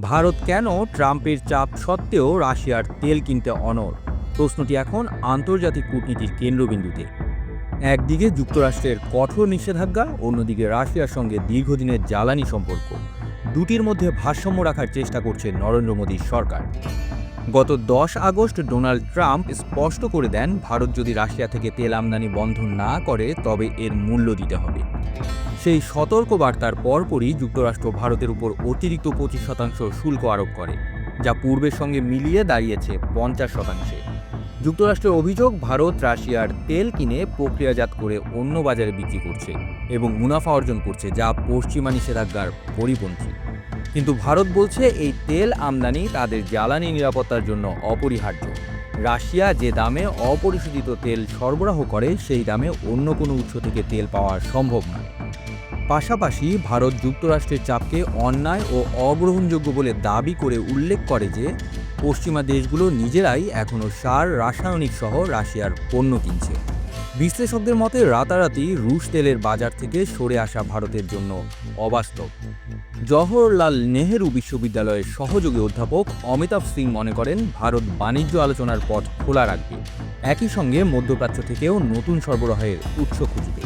ভারত কেন ট্রাম্পের চাপ সত্ত্বেও রাশিয়ার তেল কিনতে অনড়? প্রশ্নটি এখন আন্তর্জাতিক কূটনীতির কেন্দ্রবিন্দুতে। একদিকে যুক্তরাষ্ট্রের কঠোর নিষেধাজ্ঞা, অন্যদিকে রাশিয়ার সঙ্গে দীর্ঘদিনের জ্বালানি সম্পর্ক। দুটির মধ্যে ভারসাম্য রাখার চেষ্টা করছে নরেন্দ্র মোদীর সরকার। গত দশ আগস্ট ডোনাল্ড ট্রাম্প স্পষ্ট করে দেন, ভারত যদি রাশিয়া থেকে তেল আমদানি বন্ধ না করে, তবে এর মূল্য দিতে হবে। সেই সতর্ক বার্তার পরপরই যুক্তরাষ্ট্র ভারতের উপর অতিরিক্ত পঁচিশ শতাংশ শুল্ক আরোপ করে, যা পূর্বের সঙ্গে মিলিয়ে দাঁড়িয়েছে পঞ্চাশ শতাংশে। যুক্তরাষ্ট্রের অভিযোগ, ভারত রাশিয়ার তেল কিনে প্রক্রিয়াজাত করে অন্য বাজারে বিক্রি করছে এবং মুনাফা অর্জন করছে, যা পশ্চিমা নিষেধাজ্ঞার পরিপন্থী। কিন্তু ভারত বলছে, এই তেল আমদানি তাদের জ্বালানি নিরাপত্তার জন্য অপরিহার্য। রাশিয়া যে দামে অপরিশোধিত তেল সরবরাহ করে, সেই দামে অন্য কোনো উৎস থেকে তেল পাওয়া সম্ভব নয়। পাশাপাশি ভারত যুক্তরাষ্ট্রের চাপকে অন্যায় ও অগ্রহণযোগ্য বলে দাবি করে উল্লেখ করে যে, পশ্চিমা দেশগুলো নিজেরাই এখনও সার রাসায়নিক সহ রাশিয়ার পণ্য কিনছে। বিশ্লেষকদের মতে, রাতারাতি রুশ তেলের বাজার থেকে সরে আসা ভারতের জন্য অবাস্তব। জওহরলাল নেহেরু বিশ্ববিদ্যালয়ের সহযোগী অধ্যাপক অমিতাভ সিং মনে করেন, ভারত বাণিজ্য আলোচনার পথ খোলা রাখবে। একই সঙ্গে মধ্যপ্রাচ্য থেকেও নতুন সরবরাহের উৎস খুঁজবে।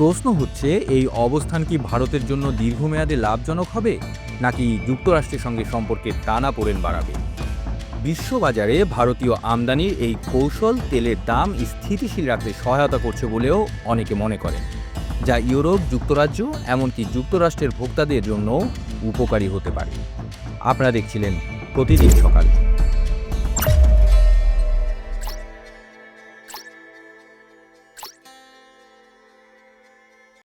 প্রশ্ন হচ্ছে, এই অবস্থান কি ভারতের জন্য দীর্ঘমেয়াদে লাভজনক হবে, নাকি যুক্তরাষ্ট্রের সঙ্গে সম্পর্কে টানা পোড়েন বাড়াবে? বিশ্ববাজারে ভারতীয় আমদানির এই কৌশল তেলের দাম স্থিতিশীল রাখতে সহায়তা করছে বলেও অনেকে মনে করেন। যা ইউরোপ, যুক্তরাজ্য, এমনকি যুক্তরাষ্ট্রের ভোক্তাদের জন্য উপকারী হতে পারে। আপনারা দেখছিলেন প্রতিদিন সকাল।